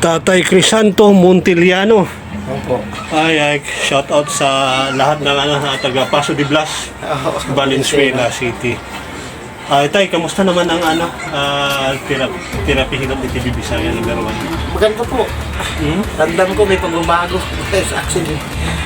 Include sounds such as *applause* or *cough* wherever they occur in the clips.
Tatay Crisanto Montiliano. Opo. Ay, ay, shout out sa lahat ng ano, na taga Paso de Blas, Valenzuela City. Ay, tay, kamusta naman ang ano, uh, therapy, therapy hilot ni TV Bisaya number 1? Maganda po. Hmm? Ramdam ko may pagbabago. *laughs* Yes, actually.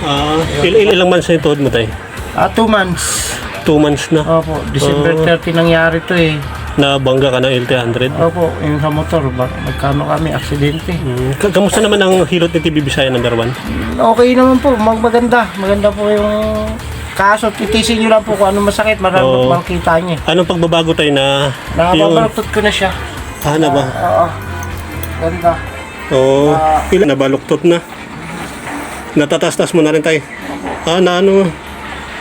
Ah, il il ilang months na ito mo tay? Ah, two months. Two months na. Opo, December Oh. 30 nangyari to eh. Nabangga ka ng LT100. Opo, yung sa motor, nagkano kami, aksidente. Hmm. Ka- Kamusta naman ang hilot ni TV Bisaya number 1? Okay naman po, mag maganda. Maganda po yung kaso. Titisin nyo lang po kung ano masakit. Marami Oo. oh. makita niya. Anong pagbabago tayo na. Nakababaluktot ko na siya. Ah, na ba? Oo. Ganda. Oo. Ah. ilan nabaluktot na. Natatastas mo na rin tayo. Ah, na ano,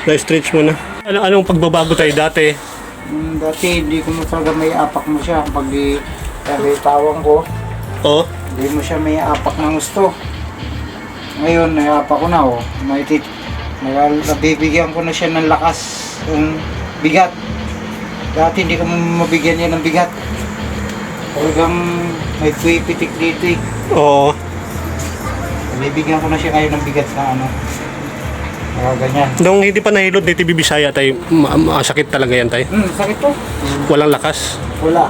na-stretch mo na. Ano, anong pagbabago tayo dati? Mm, dati hindi ko mo talaga may apak mo siya. Pag di tawang ko, Oh, hindi mo siya may apak ng gusto. Ngayon, naiapak ko na oh. May tit nag- nabibigyan ko na siya ng lakas. Yung bigat. Dati hindi ko mo mabigyan niya ng bigat. Talagang may puwipitik dito eh. oo. Nabibigyan ko na siya ngayon ng bigat na ano. Kaya ganyan. Nung hindi pa nahilot ni TV Bisaya tayo, ma- masakit talaga yan tayo. Hmm, sakit to? Walang lakas. Wala.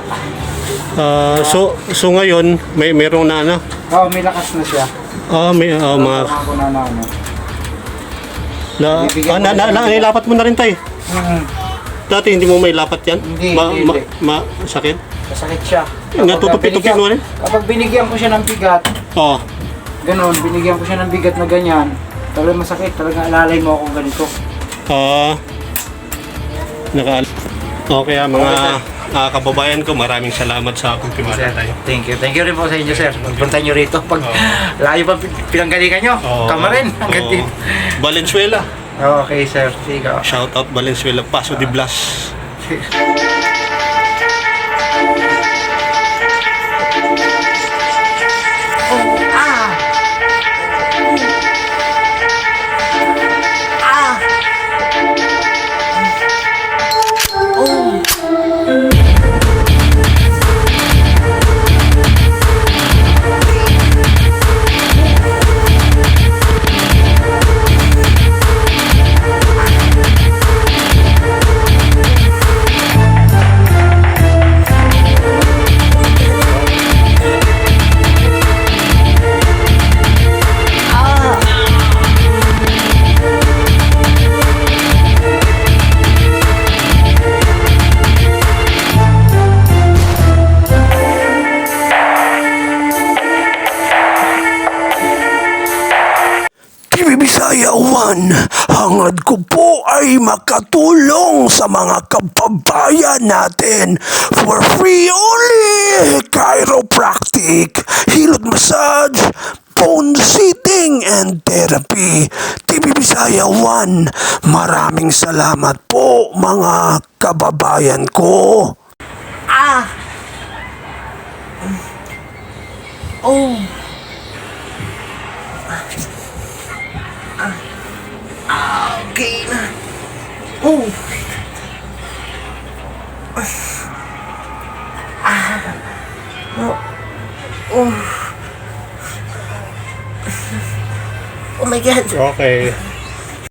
Ah, so, so ngayon, may merong na ano? Oo, may lakas na siya. Ah, may ah, mga... Ako na na ano. Na, ah, na, na, na, nilapat mo na rin tayo. Hmm, Dati hindi mo may lapat yan? Hindi, ma, hindi, ma, hindi. ma, sakit? masakit siya. Natutupi-tupi mo rin? Kapag binigyan ko siya ng bigat, Oo. Ganon, binigyan ko siya ng bigat na ganyan. Talagang masakit, talagang alalay mo ako ganito. Ah, naka Okay ah, mga ah, kababayan ko, maraming salamat sa akong tiwala tayo. Thank you. Thank you rin po sa inyo, sir. Magpunta nyo rito. Pag Oo. *laughs* layo pa pinanggalingan nyo, Oo. kamarin. *laughs* Hanggang Oo. dito. Valenzuela. Okay, sir. Sige. Shout out Valenzuela, Paso de Blas. 1, hangad ko po ay makatulong sa mga kababayan natin for free only chiropractic, hilot massage, phone sitting and therapy. TV Bisaya 1, maraming salamat po mga kababayan ko. Okay na. Oh. Oh my God. Okay.